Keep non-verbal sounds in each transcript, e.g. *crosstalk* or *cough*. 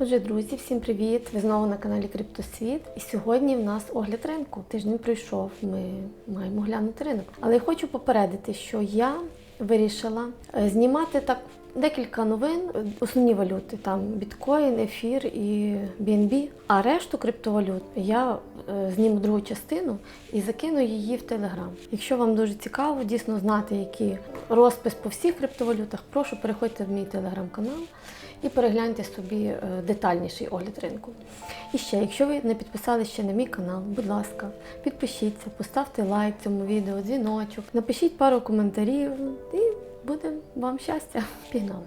Отже, друзі, всім привіт! Ви знову на каналі Криптосвіт. І сьогодні в нас огляд ринку. Тиждень пройшов. Ми маємо глянути ринок. Але я хочу попередити, що я вирішила е, знімати так декілька новин, основні валюти там біткоін, ефір і BNB. А решту криптовалют я е, зніму другу частину і закину її в Телеграм. Якщо вам дуже цікаво дійсно знати, який розпис по всіх криптовалютах, прошу переходьте в мій телеграм-канал і перегляньте собі е, детальніший огляд ринку. І ще, якщо ви не підписалися ще на мій канал, будь ласка, підпишіться, поставте лайк цьому відео, дзвіночок, напишіть пару коментарів і буде вам щастя. *laughs* Пігнали!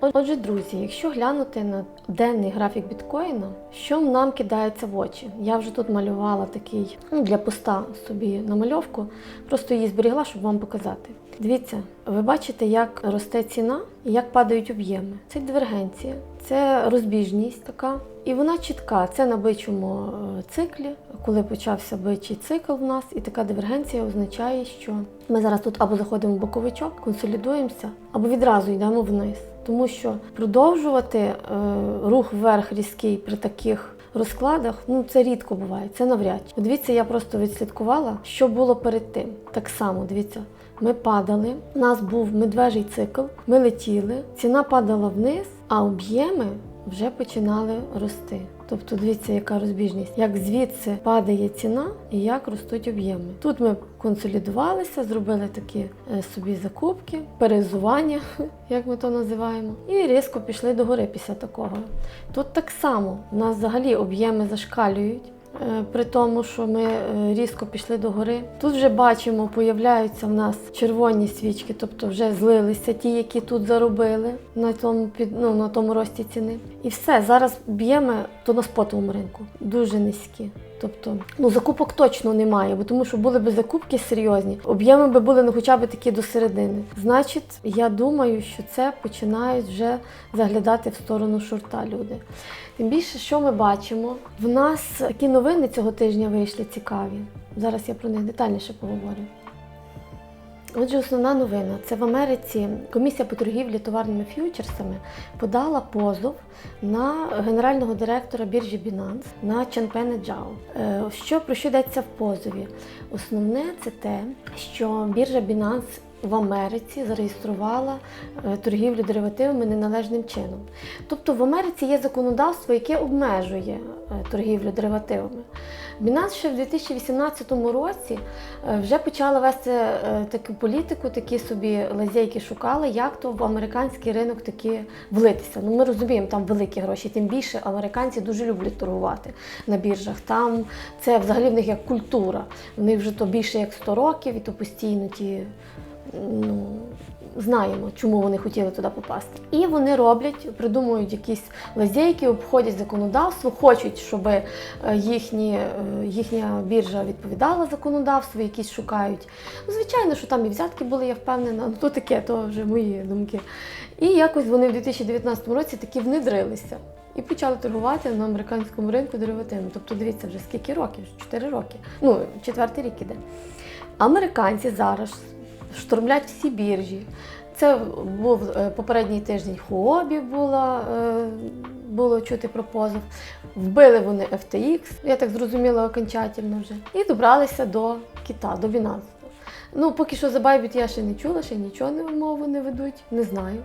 Отже, друзі, якщо глянути на денний графік біткоїна, що нам кидається в очі? Я вже тут малювала такий ну, для поста собі намальовку, просто її зберігла, щоб вам показати. Дивіться, ви бачите, як росте ціна і як падають об'єми. Це дивергенція, це розбіжність така. І вона чітка. Це на бичому е, циклі, коли почався бичий цикл в нас, і така дивергенція означає, що ми зараз тут або заходимо в боковичок, консолідуємося, або відразу йдемо вниз. Тому що продовжувати е, рух вверх різкий при таких розкладах, ну це рідко буває, це навряд. чи. Дивіться, я просто відслідкувала, що було перед тим. Так само, дивіться, ми падали, у нас був медвежий цикл, ми летіли, ціна падала вниз, а об'єми вже починали рости. Тобто, дивіться, яка розбіжність, як звідси падає ціна і як ростуть об'єми. Тут ми консолідувалися, зробили такі е, собі закупки, перезування, *laughs* як ми то називаємо, і різко пішли догори після такого. Тут так само у нас взагалі об'єми зашкалюють. Е, При тому, що ми е, різко пішли до гори. Тут вже бачимо, появляються в нас червоні свічки, тобто вже злилися ті, які тут заробили на тому під ну, на тому рості ціни. І все зараз б'ємо то на спотовому ринку дуже низькі. Тобто, ну закупок точно немає, бо тому що були б закупки серйозні, об'єми би були ну, хоча б такі до середини. Значить, я думаю, що це починають вже заглядати в сторону шорта люди. Тим більше, що ми бачимо, в нас такі новини цього тижня вийшли цікаві. Зараз я про них детальніше поговорю. Отже, основна новина це в Америці комісія по торгівлі товарними ф'ючерсами подала позов на генерального директора біржі Binance на Чанпене Джао. Е, Що про що йдеться в позові? Основне це те, що біржа Binance в Америці зареєструвала е, торгівлю деривативами неналежним чином. Тобто в Америці є законодавство, яке обмежує е, торгівлю деривативами. Binance ще в 2018 році е, вже почала вести е, таку політику, такі собі лазейки шукали, як то в американський ринок таки влитися. Ну ми розуміємо, там великі гроші, тим більше американці дуже люблять торгувати на біржах. Там це взагалі в них як культура. В них вже то більше як 100 років, і то постійно ті. Ну, знаємо, чому вони хотіли туди попасти. І вони роблять, придумують якісь лазейки, обходять законодавство, хочуть, щоб е, їхні, е, їхня біржа відповідала законодавству, якісь шукають. Ну, звичайно, що там і взятки були, я впевнена, ну то таке, то вже мої думки. І якось вони в 2019 році таки внедрилися. І почали торгувати на американському ринку деривативами. Тобто, дивіться, вже скільки років? 4 роки. Ну, четвертий рік іде. Американці зараз штурмлять всі біржі. Це був е, попередній тиждень Хуобі було, е, було чути про позов. Вбили вони FTX, я так зрозуміла окончательно вже. І добралися до Кита, до Binance. Ну, поки що за Bybit я ще не чула, ще нічого не мову не ведуть, не знаю.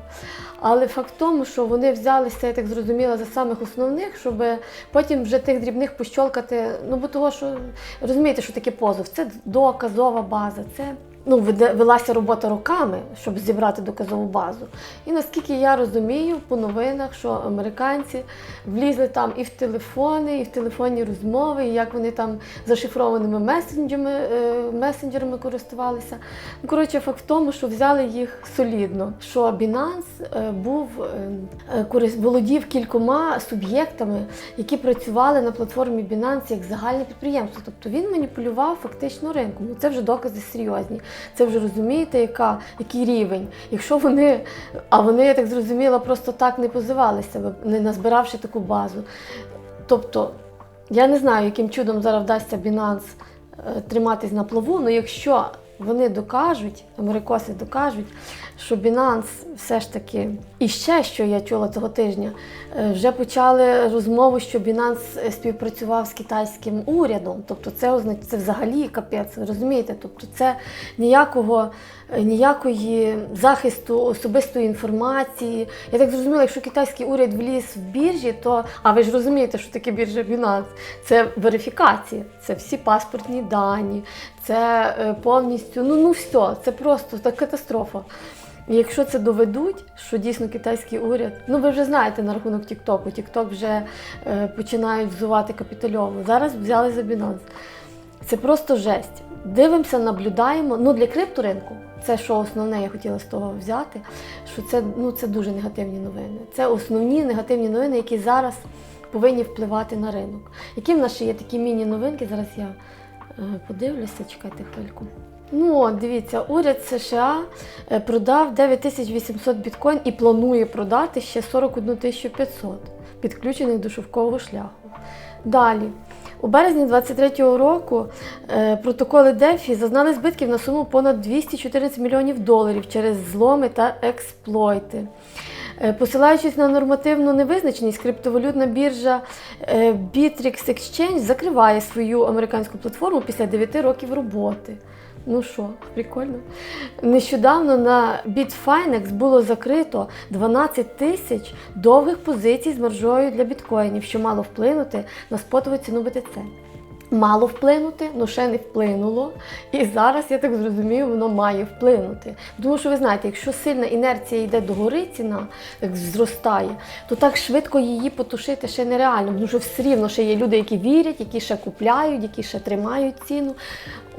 Але факт в тому, що вони взялися, я так зрозуміла, за самих основних, щоб потім вже тих дрібних пощолкати. Ну, бо того, що розумієте, що таке позов? Це доказова база, це ну, велася робота роками, щоб зібрати доказову базу. І наскільки я розумію по новинах, що американці влізли там і в телефони, і в телефонні розмови, і як вони там зашифрованими месенджерами, е, месенджерами користувалися. Ну, коротше, факт в тому, що взяли їх солідно. Що Binance е, був е, володів кількома суб'єктами, які працювали на платформі Binance як загальне підприємство. Тобто він маніпулював фактично ринком. Ну, Це вже докази серйозні. Це вже розумієте, яка, який рівень. Якщо вони, а вони, я так зрозуміла, просто так не позивалися, не назбиравши таку базу. Тобто, я не знаю, яким чудом зараз вдасться Binance е, триматись на плаву, але якщо вони докажуть, америкоси докажуть, що Binance все ж таки, і ще що я чула цього тижня, е, вже почали розмову, що Binance співпрацював з китайським урядом. Тобто це означ... це взагалі капець, розумієте? Тобто це ніякого, е, ніякої захисту особистої інформації. Я так зрозуміла, якщо китайський уряд вліз в біржі, то а ви ж розумієте, що таке біржа Binance? Це верифікація, це всі паспортні дані, це е, повністю, ну ну все, це просто так катастрофа. Якщо це доведуть, що дійсно китайський уряд, ну ви вже знаєте на рахунок Тіктоку, Тікток вже е, починають взувати капітальову. Зараз взяли за Binance. Це просто жесть. Дивимося, наблюдаємо. Ну для крипторинку, це що основне я хотіла з того взяти, що це, ну, це дуже негативні новини. Це основні негативні новини, які зараз повинні впливати на ринок. Які в нас ще є такі міні-новинки? Зараз я е, подивлюся, чекайте хвильку. Ну, дивіться, уряд США е, продав 9800 біткоін і планує продати ще 41 500 підключених до шовкового шляху. Далі. У березні 2023 року е, протоколи DeFi зазнали збитків на суму понад 214 мільйонів доларів через зломи та експлойти. Е, Посилаючись на нормативну невизначеність, криптовалютна біржа Bittrex Exchange закриває свою американську платформу після 9 років роботи. Ну що, прикольно. Нещодавно на Bitfinex було закрито 12 тисяч довгих позицій з маржою для біткоїнів, що мало вплинути на спотову ціну BTC. Мало вплинути, але ще не вплинуло. І зараз, я так зрозумію, воно має вплинути. Тому що ви знаєте, якщо сильна інерція йде догори, ціна так зростає, то так швидко її потушити ще нереально. Тому що все рівно ще є люди, які вірять, які ще купляють, які ще тримають ціну.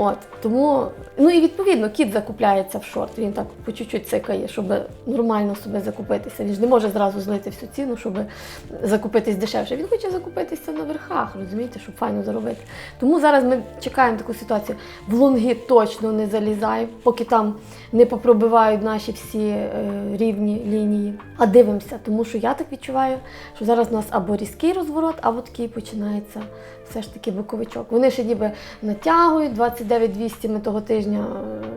От тому, ну і відповідно, кіт закупляється в шорт. Він так по чуть-чуть цикає, щоб нормально себе закупитися. Він ж не може зразу злити всю ціну, щоб закупитись дешевше. Він хоче закупитися на верхах, розумієте, щоб файно заробити. Тому зараз ми чекаємо таку ситуацію. В лонги точно не залізаємо, поки там не попробивають наші всі е, рівні лінії. А дивимося, тому що я так відчуваю, що зараз у нас або різкий розворот, або такий починається все ж таки боковичок. Вони ще ніби натягують, 29 200 ми того тижня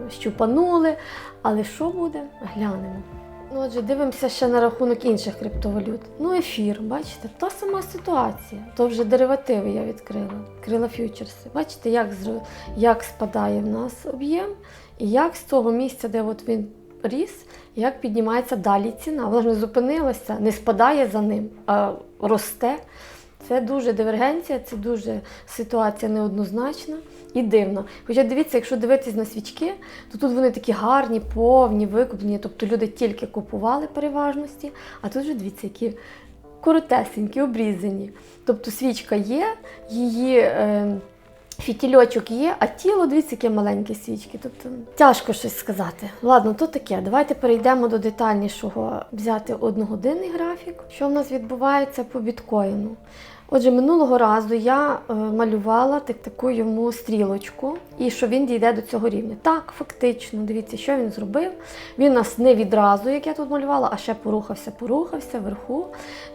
е, щупанули. Але що буде? Глянемо. Ну, отже, дивимося ще на рахунок інших криптовалют. Ну, ефір, бачите, та сама ситуація. То вже деривативи я відкрила. Відкрила фьючерси. Бачите, як, як спадає в нас об'єм, і як з того місця, де от він ріс, як піднімається далі ціна. Вона ж не зупинилася, не спадає за ним, а росте. Це дуже дивергенція, це дуже ситуація неоднозначна і дивна. Хоча дивіться, якщо дивитись на свічки, то тут вони такі гарні, повні, викуплені, тобто люди тільки купували переважності, а тут вже дивіться, які коротесенькі, обрізані. Тобто свічка є, її. Е, Фітільочок є, а тіло, дивіться, яке маленькі свічки. Тобто тяжко щось сказати. Ладно, то таке. Давайте перейдемо до детальнішого взяти одногодинний графік. Що в нас відбувається по біткоїну? Отже, минулого разу я е, малювала так, таку йому стрілочку, і що він дійде до цього рівня. Так, фактично, дивіться, що він зробив. Він нас не відразу, як я тут малювала, а ще порухався, порухався вверху,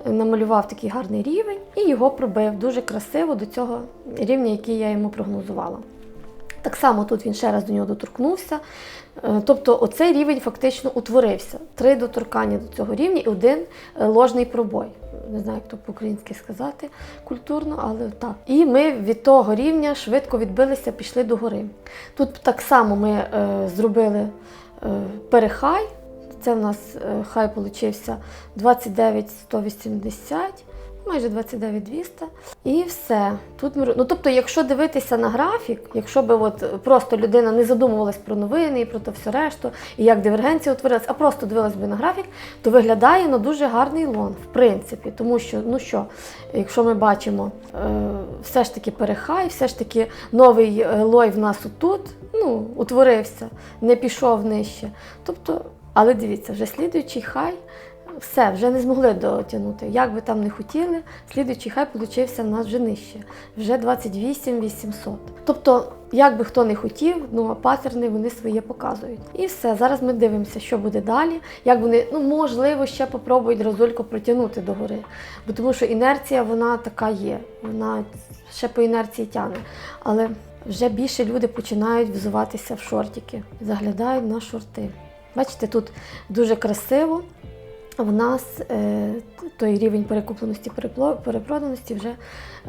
е, намалював такий гарний рівень і його пробив дуже красиво до цього рівня, який я йому прогнозувала. Так само тут він ще раз до нього доторкнувся. Е, Тобто оцей рівень фактично утворився. Три доторкання до цього рівня і один ложний пробой. Не знаю, як то по-українськи сказати культурно, але так. І ми від того рівня швидко відбилися, пішли до гори. Тут так само ми е, зробили е, перехай. Це в нас е, хай получився 29 180 майже 29 200. І все. Тут ну, тобто, якщо дивитися на графік, якщо би от просто людина не задумувалась про новини і про то все решту, і як дивергенція утворилась, а просто дивилась би на графік, то виглядає ну, дуже гарний лон, в принципі. Тому що, ну що, якщо ми бачимо, е, все ж таки перехай, все ж таки новий е, лой в нас отут, ну, утворився, не пішов нижче. Тобто, але дивіться, вже слідуючий хай все, вже не змогли дотягнути. Як би там не хотіли, слідуючий хай получився в нас вже нижче, вже 28 800. Тобто, як би хто не хотів, ну а патерни вони своє показують. І все. Зараз ми дивимося, що буде далі. Як вони, ну можливо, ще попробують разолько протягнути догори. Бо тому що інерція вона така є. Вона ще по інерції тягне. Але вже більше люди починають взуватися в шортики, заглядають на шорти. Бачите, тут дуже красиво. В нас е, той рівень перекупленості, перепроданості вже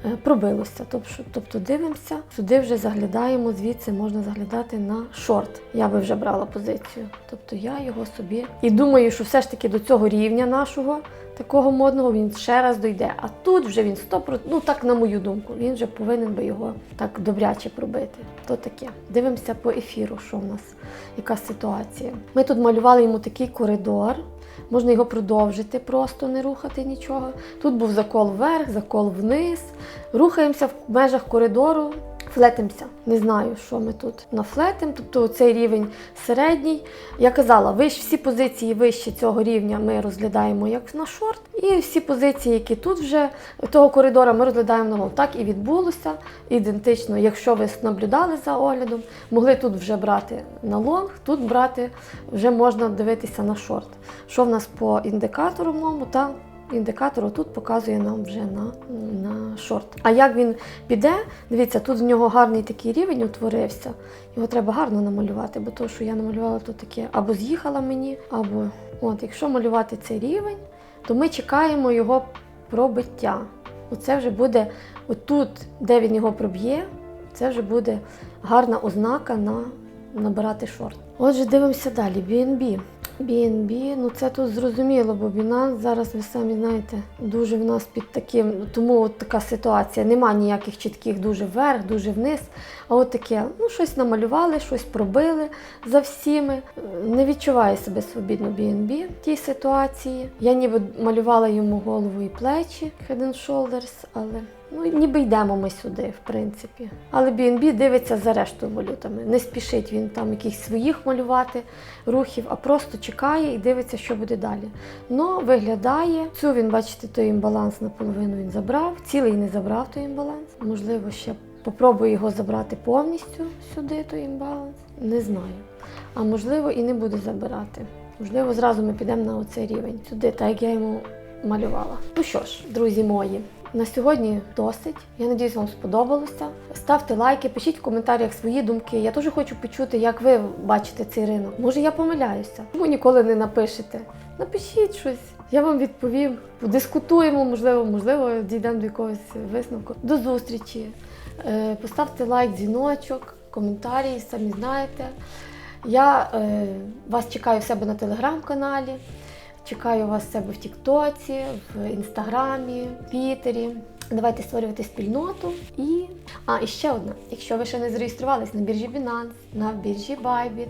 е, пробилося. Тобто дивимося, сюди вже заглядаємо, звідси можна заглядати на шорт. Я би вже брала позицію. Тобто я його собі. І думаю, що все ж таки до цього рівня нашого такого модного він ще раз дойде. А тут вже він 100%, ну так на мою думку, він вже повинен би його так добряче пробити. То таке. Дивимося по ефіру, що в нас, яка ситуація. Ми тут малювали йому такий коридор. Можна його продовжити, просто не рухати нічого. Тут був закол вверх, закол вниз. Рухаємося в межах коридору, флетимося. Не знаю, що ми тут нафлетим. Тобто цей рівень середній. Я казала, всі позиції вище цього рівня ми розглядаємо як на шорт. І всі позиції, які тут вже того коридора, ми розглядаємо на лонг. Так і відбулося ідентично. Якщо ви наблюдали за оглядом, могли тут вже брати на лонг, тут брати вже можна дивитися на шорт. Що в нас по індикатору моєму, та індикатор тут показує нам вже на, на шорт. А як він піде, дивіться, тут в нього гарний такий рівень утворився. Його треба гарно намалювати, бо то, що я намалювала, то таке або з'їхала мені, або от, якщо малювати цей рівень, то ми чекаємо його пробиття. Оце вже буде отут, де він його проб'є, це вже буде гарна ознака на набирати шорт. Отже, дивимося далі. BNB. BNB, ну це тут зрозуміло, бо Binance зараз ви самі знаєте, дуже в нас під таким, тому от така ситуація. Нема ніяких чітких дуже вверх, дуже вниз. А от таке, ну щось намалювали, щось пробили за всіми. Не відчуває себе свобідно BNB в тій ситуації. Я ніби малювала йому голову і плечі Head and Shoulders, але ну ніби йдемо ми сюди, в принципі. Але BNB дивиться за рештою валютами. Не спішить він там якихось своїх малювати рухів, а просто чекає і дивиться, що буде далі. Ну, виглядає. Цю він, бачите, той імбаланс наполовину він забрав. Цілий не забрав той імбаланс. Можливо, ще попробую його забрати повністю сюди, той імбаланс. Не знаю. А можливо, і не буде забирати. Можливо, зразу ми підемо на оцей рівень сюди, так як я йому малювала. Ну що ж, друзі мої. На сьогодні досить. Я надіюсь, вам сподобалося. Ставте лайки, пишіть в коментарях свої думки. Я теж хочу почути, як ви бачите цей ринок. Може, я помиляюся. Чому ніколи не напишете? Напишіть щось, я вам відповім. Подискутуємо, можливо, можливо, дійдемо до якогось висновку. До зустрічі. Е, Поставте лайк, дзвіночок, коментарі, самі знаєте. Я е, вас чекаю в себе на телеграм-каналі. Чекаю вас себе в Тіктоці, в Інстаграмі, в Пітері. Давайте створювати спільноту. І а і ще одне. Якщо ви ще не зареєструвались на біржі Binance, на біржі Bybit,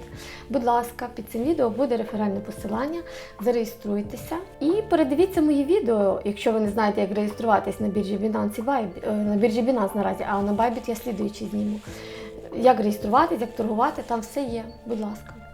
будь ласка, під цим відео буде реферальне посилання. Зареєструйтеся і передивіться мої відео, якщо ви не знаєте, як реєструватись на біржі Binance і Bybit, е, на біржі Binance наразі, а на Bybit я слідуючи зніму. Як реєструватись, як торгувати, там все є. Будь ласка.